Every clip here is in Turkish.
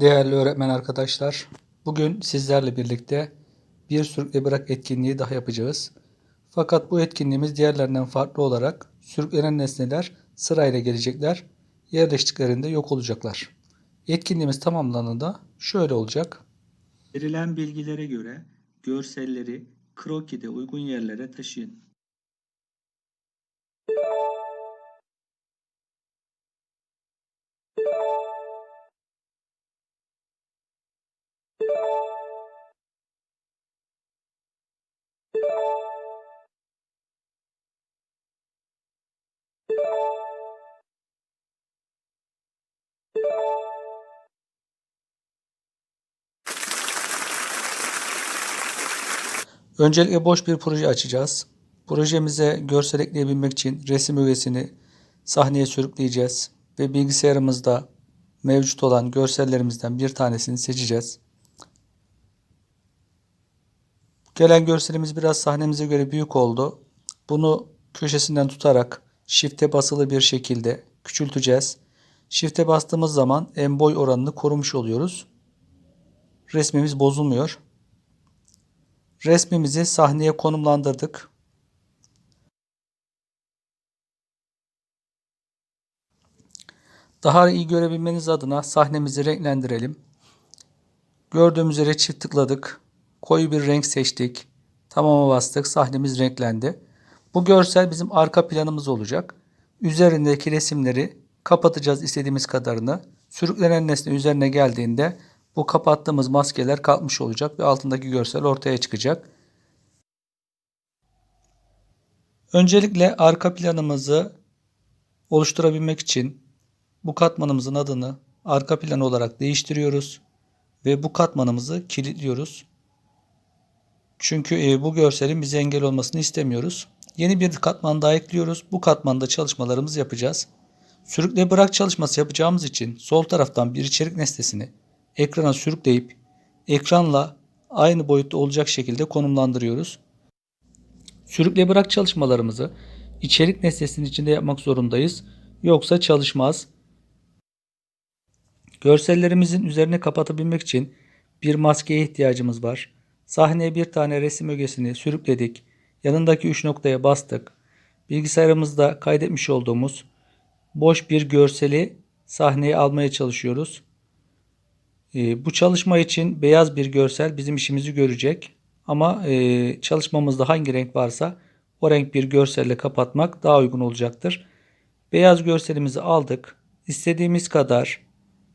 Değerli öğretmen arkadaşlar, bugün sizlerle birlikte bir sürükle bırak etkinliği daha yapacağız. Fakat bu etkinliğimiz diğerlerinden farklı olarak sürüklenen nesneler sırayla gelecekler, yerleştiklerinde yok olacaklar. Etkinliğimiz tamamlandığında şöyle olacak. Verilen bilgilere göre görselleri krokide uygun yerlere taşıyın. Öncelikle boş bir proje açacağız. Projemize görsel ekleyebilmek için resim ögesini sahneye sürükleyeceğiz ve bilgisayarımızda mevcut olan görsellerimizden bir tanesini seçeceğiz. Gelen görselimiz biraz sahnemize göre büyük oldu. Bunu köşesinden tutarak shift'e basılı bir şekilde küçülteceğiz. Shift'e bastığımız zaman en boy oranını korumuş oluyoruz. Resmimiz bozulmuyor. Resmimizi sahneye konumlandırdık. Daha iyi görebilmeniz adına sahnemizi renklendirelim. Gördüğümüz yere çift tıkladık. Koyu bir renk seçtik. Tamama bastık. Sahnemiz renklendi. Bu görsel bizim arka planımız olacak. Üzerindeki resimleri kapatacağız istediğimiz kadarını. Sürüklenen nesne üzerine geldiğinde bu kapattığımız maskeler kalkmış olacak ve altındaki görsel ortaya çıkacak. Öncelikle arka planımızı oluşturabilmek için bu katmanımızın adını arka plan olarak değiştiriyoruz ve bu katmanımızı kilitliyoruz. Çünkü e, bu görselin bize engel olmasını istemiyoruz. Yeni bir katman daha ekliyoruz. Bu katmanda çalışmalarımızı yapacağız. Sürükle bırak çalışması yapacağımız için sol taraftan bir içerik nesnesini ekrana sürükleyip ekranla aynı boyutta olacak şekilde konumlandırıyoruz. Sürükle bırak çalışmalarımızı içerik nesnesinin içinde yapmak zorundayız. Yoksa çalışmaz. Görsellerimizin üzerine kapatabilmek için bir maskeye ihtiyacımız var. Sahneye bir tane resim ögesini sürükledik. Yanındaki 3 noktaya bastık. Bilgisayarımızda kaydetmiş olduğumuz boş bir görseli sahneye almaya çalışıyoruz. Ee, bu çalışma için beyaz bir görsel bizim işimizi görecek. Ama e, çalışmamızda hangi renk varsa o renk bir görselle kapatmak daha uygun olacaktır. Beyaz görselimizi aldık. İstediğimiz kadar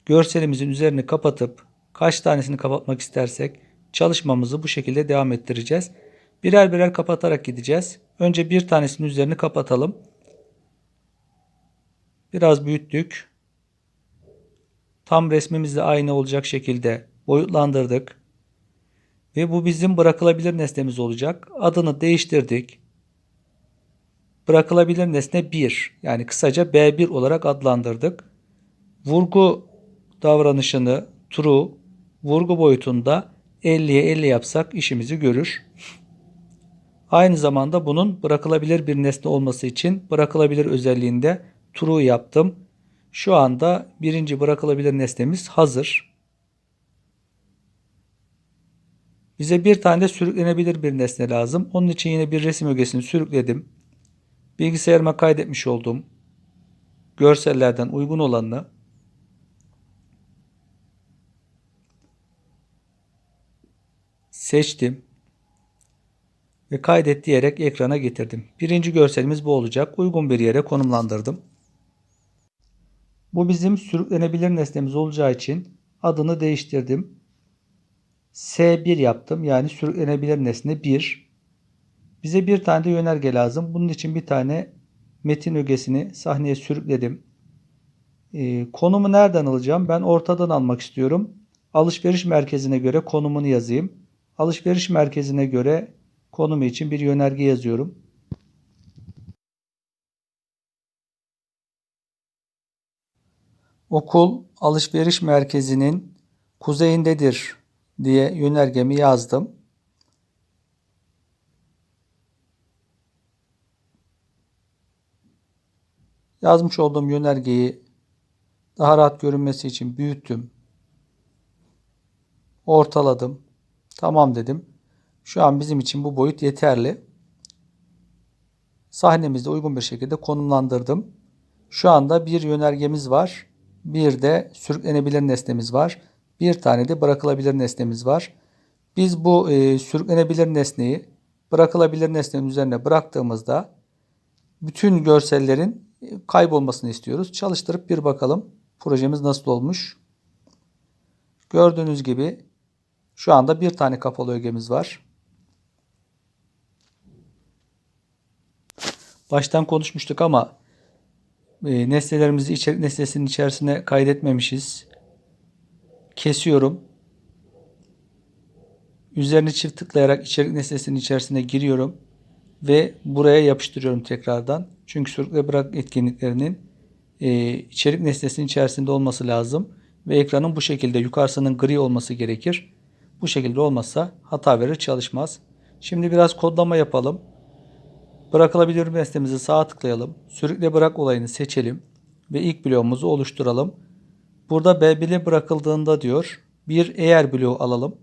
görselimizin üzerini kapatıp kaç tanesini kapatmak istersek çalışmamızı bu şekilde devam ettireceğiz. Birer birer kapatarak gideceğiz. Önce bir tanesinin üzerini kapatalım. Biraz büyüttük. Tam resmimizle aynı olacak şekilde boyutlandırdık. Ve bu bizim bırakılabilir nesnemiz olacak. Adını değiştirdik. Bırakılabilir nesne 1 yani kısaca B1 olarak adlandırdık. Vurgu davranışını true, vurgu boyutunda 50'ye 50 yapsak işimizi görür. Aynı zamanda bunun bırakılabilir bir nesne olması için bırakılabilir özelliğinde true yaptım. Şu anda birinci bırakılabilir nesnemiz hazır. Bize bir tane de sürüklenebilir bir nesne lazım. Onun için yine bir resim ögesini sürükledim. Bilgisayarıma kaydetmiş olduğum görsellerden uygun olanını seçtim ve kaydet diyerek ekrana getirdim. Birinci görselimiz bu olacak. Uygun bir yere konumlandırdım. Bu bizim sürüklenebilir nesnemiz olacağı için adını değiştirdim. S1 yaptım. Yani sürüklenebilir nesne 1. Bize bir tane de yönerge lazım. Bunun için bir tane metin ögesini sahneye sürükledim. Ee, konumu nereden alacağım? Ben ortadan almak istiyorum. Alışveriş merkezine göre konumunu yazayım. Alışveriş merkezine göre konumu için bir yönerge yazıyorum. Okul alışveriş merkezinin kuzeyindedir diye yönergemi yazdım. Yazmış olduğum yönergeyi daha rahat görünmesi için büyüttüm. Ortaladım. Tamam dedim. Şu an bizim için bu boyut yeterli. Sahnemizde uygun bir şekilde konumlandırdım. Şu anda bir yönergemiz var. Bir de sürüklenebilir nesnemiz var. Bir tane de bırakılabilir nesnemiz var. Biz bu e, sürüklenebilir nesneyi bırakılabilir nesnenin üzerine bıraktığımızda bütün görsellerin e, kaybolmasını istiyoruz. Çalıştırıp bir bakalım projemiz nasıl olmuş. Gördüğünüz gibi şu anda bir tane kapalı ögemiz var. Baştan konuşmuştuk ama e, nesnelerimizi içerik nesnesinin içerisine kaydetmemişiz. Kesiyorum. Üzerini çift tıklayarak içerik nesnesinin içerisine giriyorum ve buraya yapıştırıyorum tekrardan. Çünkü sürükle bırak etkinliklerinin e, içerik nesnesinin içerisinde olması lazım ve ekranın bu şekilde yukarısının gri olması gerekir. Bu şekilde olmazsa hata verir çalışmaz. Şimdi biraz kodlama yapalım. Bırakılabilir nesnemizi sağa tıklayalım. Sürükle bırak olayını seçelim ve ilk bloğumuzu oluşturalım. Burada B1'e bırakıldığında diyor bir eğer bloğu alalım.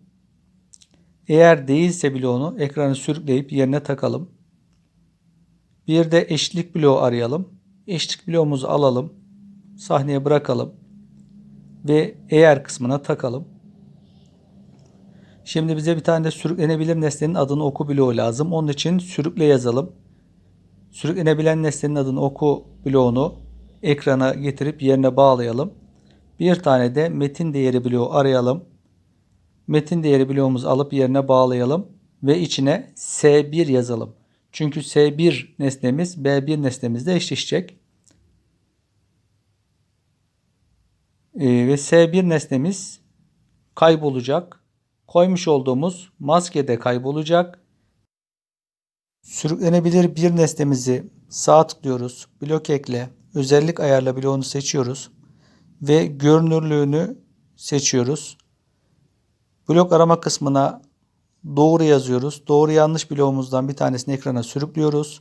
Eğer değilse bloğunu ekranı sürükleyip yerine takalım. Bir de eşitlik bloğu arayalım. Eşitlik bloğumuzu alalım. Sahneye bırakalım. Ve eğer kısmına takalım. Şimdi bize bir tane de sürüklenebilir nesnenin adını oku bloğu lazım. Onun için sürükle yazalım. Sürüklenebilen nesnenin adını oku bloğunu ekrana getirip yerine bağlayalım. Bir tane de metin değeri bloğu arayalım. Metin değeri bloğumuzu alıp yerine bağlayalım ve içine S1 yazalım. Çünkü S1 nesnemiz B1 nesnemizle eşleşecek. Ee, ve S1 nesnemiz kaybolacak. Koymuş olduğumuz maske de kaybolacak. Sürüklenebilir bir nesnemizi sağ tıklıyoruz. Blok ekle. Özellik ayarla bloğunu seçiyoruz. Ve görünürlüğünü seçiyoruz. Blok arama kısmına doğru yazıyoruz. Doğru yanlış bloğumuzdan bir tanesini ekrana sürüklüyoruz.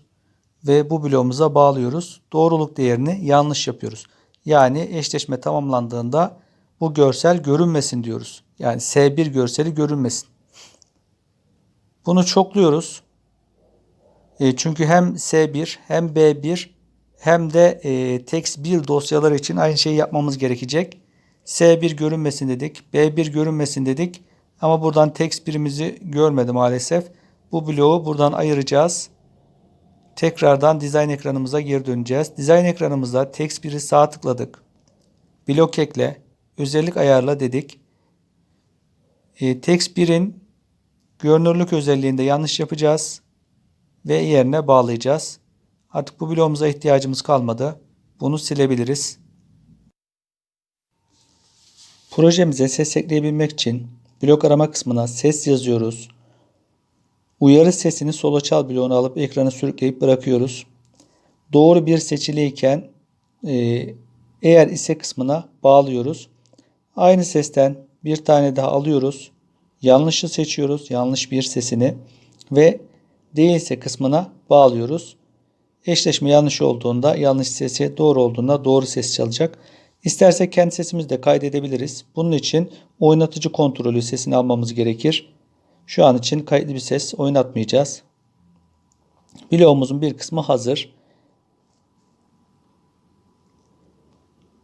Ve bu bloğumuza bağlıyoruz. Doğruluk değerini yanlış yapıyoruz. Yani eşleşme tamamlandığında bu görsel görünmesin diyoruz. Yani S1 görseli görünmesin. Bunu çokluyoruz. E, çünkü hem S1 hem B1 hem de e, text 1 dosyalar için aynı şeyi yapmamız gerekecek. S1 görünmesin dedik. B1 görünmesin dedik. Ama buradan text birimizi görmedi maalesef. Bu bloğu buradan ayıracağız. Tekrardan dizayn ekranımıza geri döneceğiz. Dizayn ekranımızda text 1'i sağ tıkladık. Blok ekle. Özellik ayarla dedik. E, text 1'in görünürlük özelliğinde yanlış yapacağız. Ve yerine bağlayacağız. Artık bu bloğumuza ihtiyacımız kalmadı. Bunu silebiliriz. Projemize ses ekleyebilmek için blok arama kısmına ses yazıyoruz. Uyarı sesini sola çal bloğunu alıp ekranı sürükleyip bırakıyoruz. Doğru bir seçiliyken e, eğer ise kısmına bağlıyoruz. Aynı sesten bir tane daha alıyoruz. Yanlışı seçiyoruz. Yanlış bir sesini ve değilse kısmına bağlıyoruz. Eşleşme yanlış olduğunda yanlış sesi doğru olduğunda doğru ses çalacak. İstersek kendi sesimizi de kaydedebiliriz. Bunun için oynatıcı kontrolü sesini almamız gerekir. Şu an için kayıtlı bir ses oynatmayacağız. Bloğumuzun bir kısmı hazır.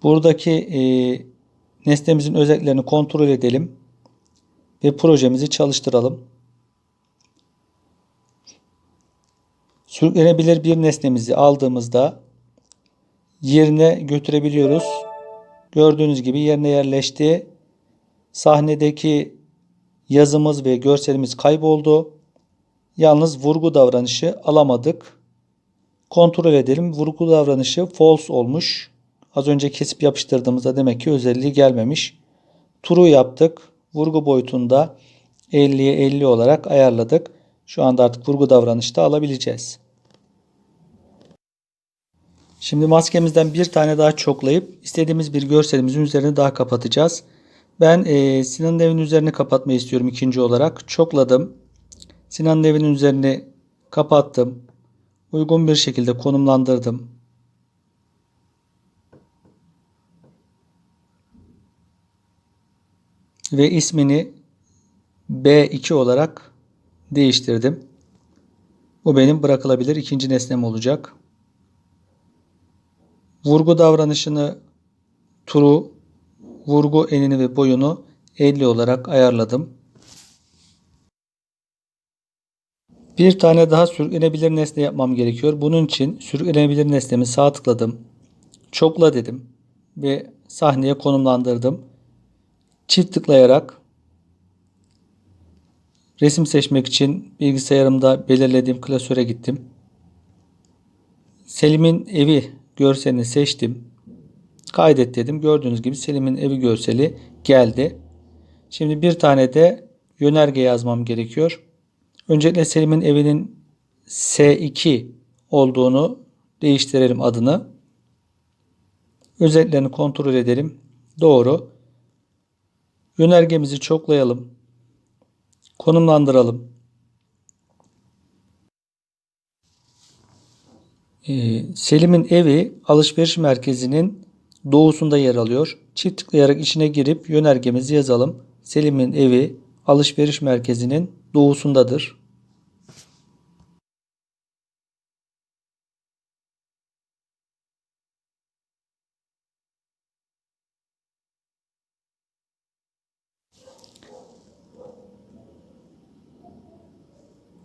Buradaki e, nesnemizin özelliklerini kontrol edelim ve projemizi çalıştıralım. Sürüklenebilir bir nesnemizi aldığımızda yerine götürebiliyoruz. Gördüğünüz gibi yerine yerleşti. Sahnedeki yazımız ve görselimiz kayboldu. Yalnız vurgu davranışı alamadık. Kontrol edelim. Vurgu davranışı false olmuş. Az önce kesip yapıştırdığımızda demek ki özelliği gelmemiş. True yaptık. Vurgu boyutunda 50'ye 50 olarak ayarladık. Şu anda artık vurgu davranışı da alabileceğiz. Şimdi maskemizden bir tane daha çoklayıp istediğimiz bir görselimizin üzerine daha kapatacağız. Ben e, Sinan'ın evinin üzerine kapatmayı istiyorum ikinci olarak. Çokladım. Sinan'ın evinin üzerine kapattım. Uygun bir şekilde konumlandırdım. Ve ismini B2 olarak değiştirdim. Bu benim bırakılabilir ikinci nesnem olacak. Vurgu davranışını true, vurgu enini ve boyunu 50 olarak ayarladım. Bir tane daha sürüklenebilir nesne yapmam gerekiyor. Bunun için sürüklenebilir nesnemi sağ tıkladım. Çokla dedim ve sahneye konumlandırdım. Çift tıklayarak resim seçmek için bilgisayarımda belirlediğim klasöre gittim. Selim'in evi görselini seçtim. Kaydet dedim. Gördüğünüz gibi Selim'in evi görseli geldi. Şimdi bir tane de yönerge yazmam gerekiyor. Öncelikle Selim'in evinin S2 olduğunu değiştirelim adını. Özelliklerini kontrol edelim. Doğru. Yönergemizi çoklayalım. Konumlandıralım. Selim'in evi alışveriş merkezinin doğusunda yer alıyor. Çift tıklayarak içine girip yönergemizi yazalım. Selim'in evi alışveriş merkezinin doğusundadır.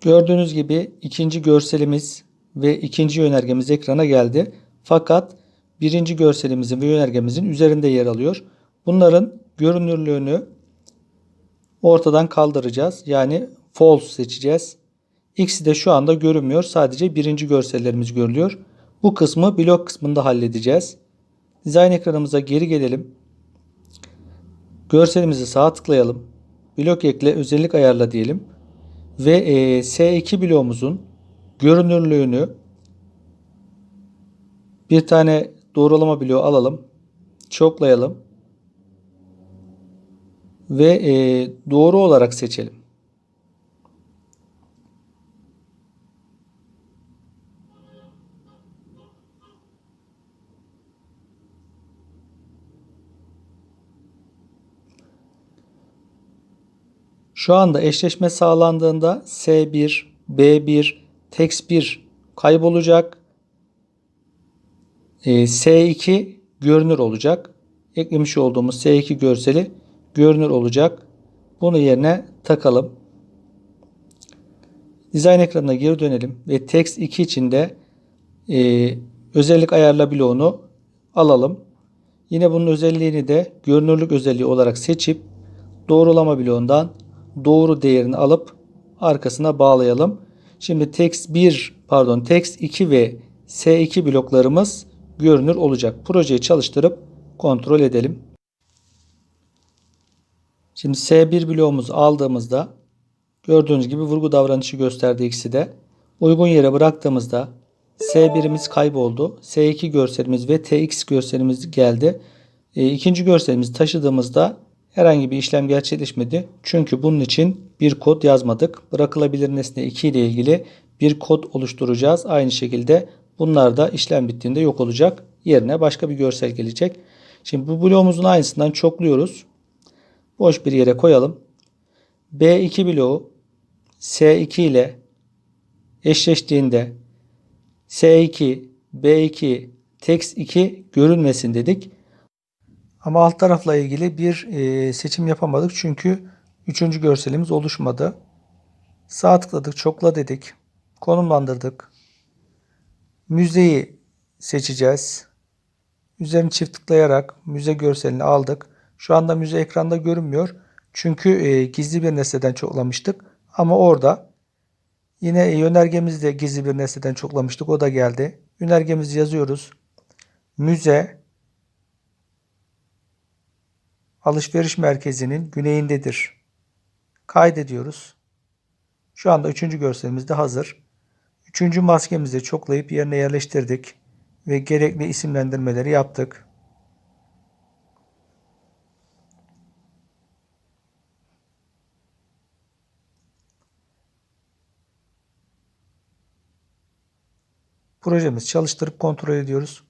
Gördüğünüz gibi ikinci görselimiz ve ikinci yönergemiz ekrana geldi. Fakat birinci görselimizin ve yönergemizin üzerinde yer alıyor. Bunların görünürlüğünü ortadan kaldıracağız. Yani false seçeceğiz. X'i de şu anda görünmüyor. Sadece birinci görsellerimiz görülüyor. Bu kısmı blok kısmında halledeceğiz. Dizayn ekranımıza geri gelelim. Görselimizi sağa tıklayalım. Blok ekle özellik ayarla diyelim. Ve e, S2 bloğumuzun görünürlüğünü bir tane doğrulama bloğu alalım. Çoklayalım. Ve e, doğru olarak seçelim. Şu anda eşleşme sağlandığında S1, B1, text 1 kaybolacak. E, S2 görünür olacak. Eklemiş olduğumuz S2 görseli görünür olacak. Bunu yerine takalım. Dizayn ekranına geri dönelim ve text 2 için de e, özellik ayarla bloğunu alalım. Yine bunun özelliğini de görünürlük özelliği olarak seçip doğrulama bloğundan doğru değerini alıp arkasına bağlayalım. Şimdi text 1 pardon text 2 ve S2 bloklarımız görünür olacak. Projeyi çalıştırıp kontrol edelim. Şimdi S1 bloğumuzu aldığımızda gördüğünüz gibi vurgu davranışı gösterdi ikisi de. Uygun yere bıraktığımızda S1'imiz kayboldu. S2 görselimiz ve TX görselimiz geldi. E, ikinci görselimizi taşıdığımızda herhangi bir işlem gerçekleşmedi. Çünkü bunun için bir kod yazmadık. Bırakılabilir nesne 2 ile ilgili bir kod oluşturacağız. Aynı şekilde bunlar da işlem bittiğinde yok olacak. Yerine başka bir görsel gelecek. Şimdi bu bloğumuzun aynısından çokluyoruz. Boş bir yere koyalım. B2 bloğu S2 ile eşleştiğinde S2, B2, text 2 görünmesin dedik. Ama alt tarafla ilgili bir e, seçim yapamadık çünkü üçüncü görselimiz oluşmadı. Sağ tıkladık, çokla dedik. Konumlandırdık. Müzeyi seçeceğiz. Üzerini çift tıklayarak müze görselini aldık. Şu anda müze ekranda görünmüyor. Çünkü e, gizli bir nesneden çoklamıştık. Ama orada yine yönergemizi de gizli bir nesneden çoklamıştık. O da geldi. Yönergemizi yazıyoruz. Müze alışveriş merkezinin güneyindedir. Kaydediyoruz. Şu anda üçüncü görselimiz de hazır. Üçüncü maskemizi çoklayıp yerine yerleştirdik ve gerekli isimlendirmeleri yaptık. Projemiz çalıştırıp kontrol ediyoruz.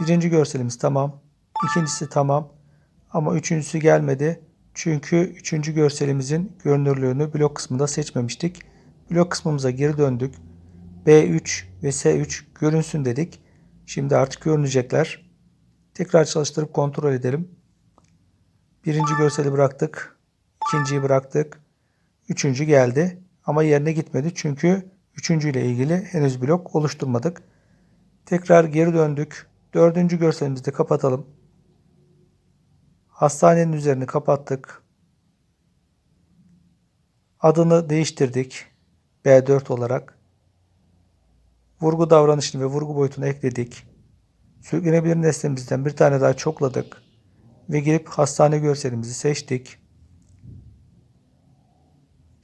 Birinci görselimiz tamam. İkincisi tamam. Ama üçüncüsü gelmedi. Çünkü üçüncü görselimizin görünürlüğünü blok kısmında seçmemiştik. Blok kısmımıza geri döndük. B3 ve S3 görünsün dedik. Şimdi artık görünecekler. Tekrar çalıştırıp kontrol edelim. Birinci görseli bıraktık. ikinciyi bıraktık. Üçüncü geldi. Ama yerine gitmedi. Çünkü üçüncü ile ilgili henüz blok oluşturmadık. Tekrar geri döndük. Dördüncü görselimizi de kapatalım. Hastanenin üzerini kapattık. Adını değiştirdik. B4 olarak. Vurgu davranışını ve vurgu boyutunu ekledik. Sürüklenebilir nesnemizden bir tane daha çokladık. Ve girip hastane görselimizi seçtik.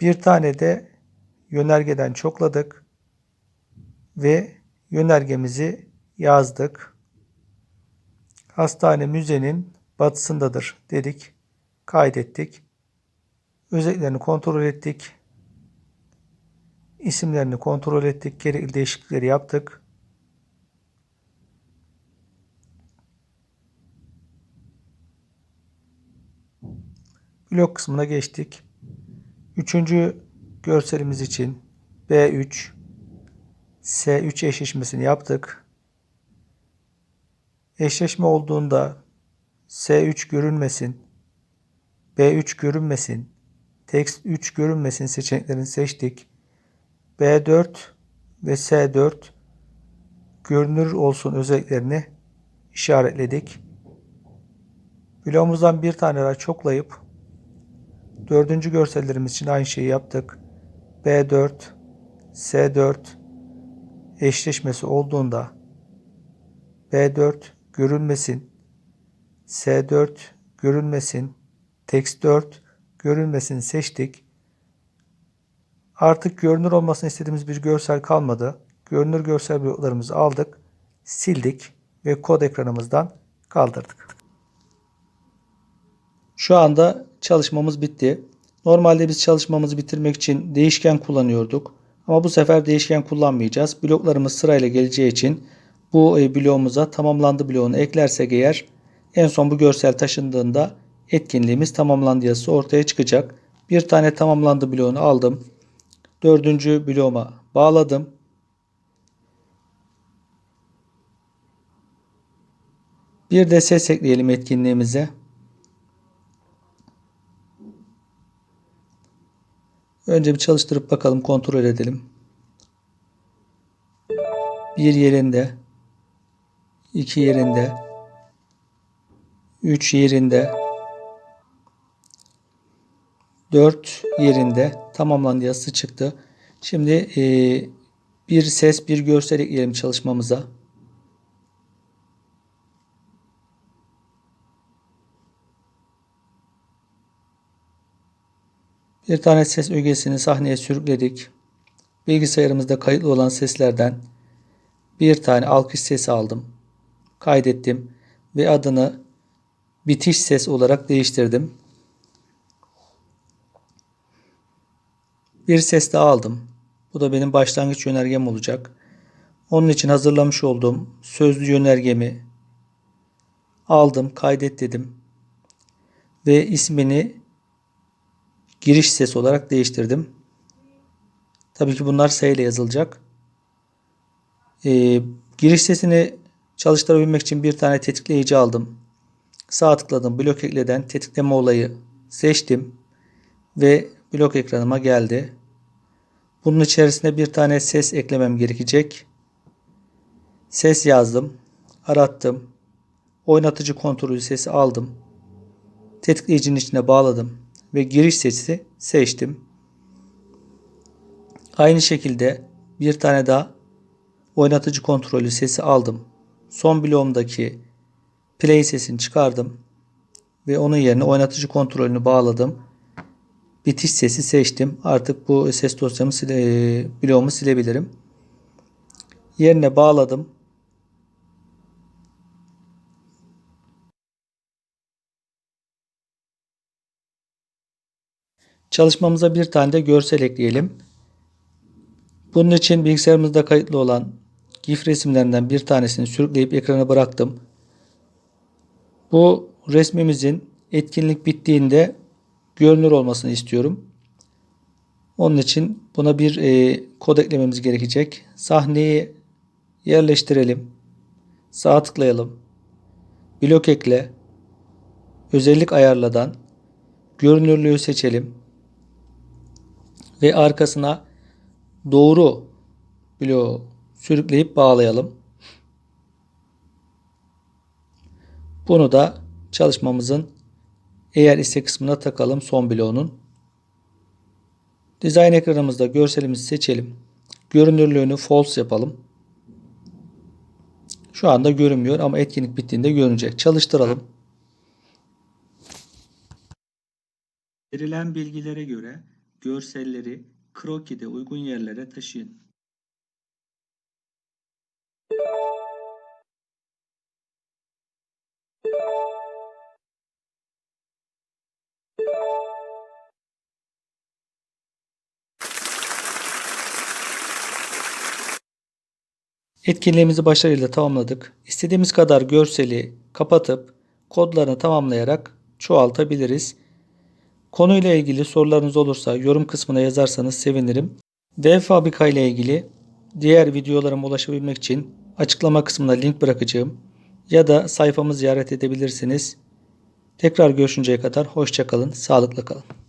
Bir tane de yönergeden çokladık. Ve yönergemizi yazdık. Hastane müzenin batısındadır dedik. Kaydettik. Özelliklerini kontrol ettik. İsimlerini kontrol ettik. Gerekli değişiklikleri yaptık. Blok kısmına geçtik. Üçüncü görselimiz için B3 S3 eşleşmesini yaptık. Eşleşme olduğunda S3 görünmesin, B3 görünmesin, text 3 görünmesin seçeneklerini seçtik. B4 ve S4 görünür olsun özelliklerini işaretledik. Bloğumuzdan bir tane daha çoklayıp dördüncü görsellerimiz için aynı şeyi yaptık. B4, S4 eşleşmesi olduğunda B4 görünmesin, S4 görünmesin, text 4 görünmesin seçtik. Artık görünür olmasını istediğimiz bir görsel kalmadı. Görünür görsel bloklarımızı aldık, sildik ve kod ekranımızdan kaldırdık. Şu anda çalışmamız bitti. Normalde biz çalışmamızı bitirmek için değişken kullanıyorduk. Ama bu sefer değişken kullanmayacağız. Bloklarımız sırayla geleceği için bu e, bloğumuza tamamlandı bloğunu eklersek eğer en son bu görsel taşındığında etkinliğimiz tamamlandı yazısı ortaya çıkacak. Bir tane tamamlandı bloğunu aldım. Dördüncü bloğuma bağladım. Bir de ses ekleyelim etkinliğimize. Önce bir çalıştırıp bakalım kontrol edelim. Bir yerinde, iki yerinde, üç yerinde, dört yerinde tamamlandı yazısı çıktı. Şimdi e, bir ses bir görsel ekleyelim çalışmamıza. Bir tane ses ögesini sahneye sürükledik. Bilgisayarımızda kayıtlı olan seslerden bir tane alkış sesi aldım. Kaydettim ve adını bitiş ses olarak değiştirdim. Bir ses daha aldım. Bu da benim başlangıç yönergem olacak. Onun için hazırlamış olduğum sözlü yönergemi aldım, kaydet dedim. Ve ismini giriş sesi olarak değiştirdim. Tabii ki bunlar S ile yazılacak. Ee, giriş sesini çalıştırabilmek için bir tane tetikleyici aldım. Sağ tıkladım. Blok ekleden tetikleme olayı seçtim. Ve blok ekranıma geldi. Bunun içerisine bir tane ses eklemem gerekecek. Ses yazdım. Arattım. Oynatıcı kontrolü sesi aldım. Tetikleyicinin içine bağladım ve giriş sesi seçtim. Aynı şekilde bir tane daha oynatıcı kontrolü sesi aldım. Son bloğumdaki play sesini çıkardım ve onun yerine oynatıcı kontrolünü bağladım. Bitiş sesi seçtim. Artık bu ses dosyamı sile, bloğumu silebilirim. Yerine bağladım. Çalışmamıza bir tane de görsel ekleyelim. Bunun için bilgisayarımızda kayıtlı olan GIF resimlerinden bir tanesini sürükleyip ekrana bıraktım. Bu resmimizin etkinlik bittiğinde görünür olmasını istiyorum. Onun için buna bir e, kod eklememiz gerekecek. Sahneyi yerleştirelim. Sağ tıklayalım. Blok ekle. Özellik ayarladan görünürlüğü seçelim. Ve arkasına doğru bloğu sürükleyip bağlayalım. Bunu da çalışmamızın eğer ise kısmına takalım son bloğunun. Dizayn ekranımızda görselimizi seçelim. Görünürlüğünü false yapalım. Şu anda görünmüyor ama etkinlik bittiğinde görünecek. Çalıştıralım. Verilen bilgilere göre görselleri krokide uygun yerlere taşıyın. Etkinliğimizi başarıyla tamamladık. İstediğimiz kadar görseli kapatıp kodlarını tamamlayarak çoğaltabiliriz. Konuyla ilgili sorularınız olursa yorum kısmına yazarsanız sevinirim. Dev fabrika ile ilgili diğer videolarıma ulaşabilmek için açıklama kısmına link bırakacağım ya da sayfamı ziyaret edebilirsiniz. Tekrar görüşünceye kadar hoşçakalın, sağlıkla kalın.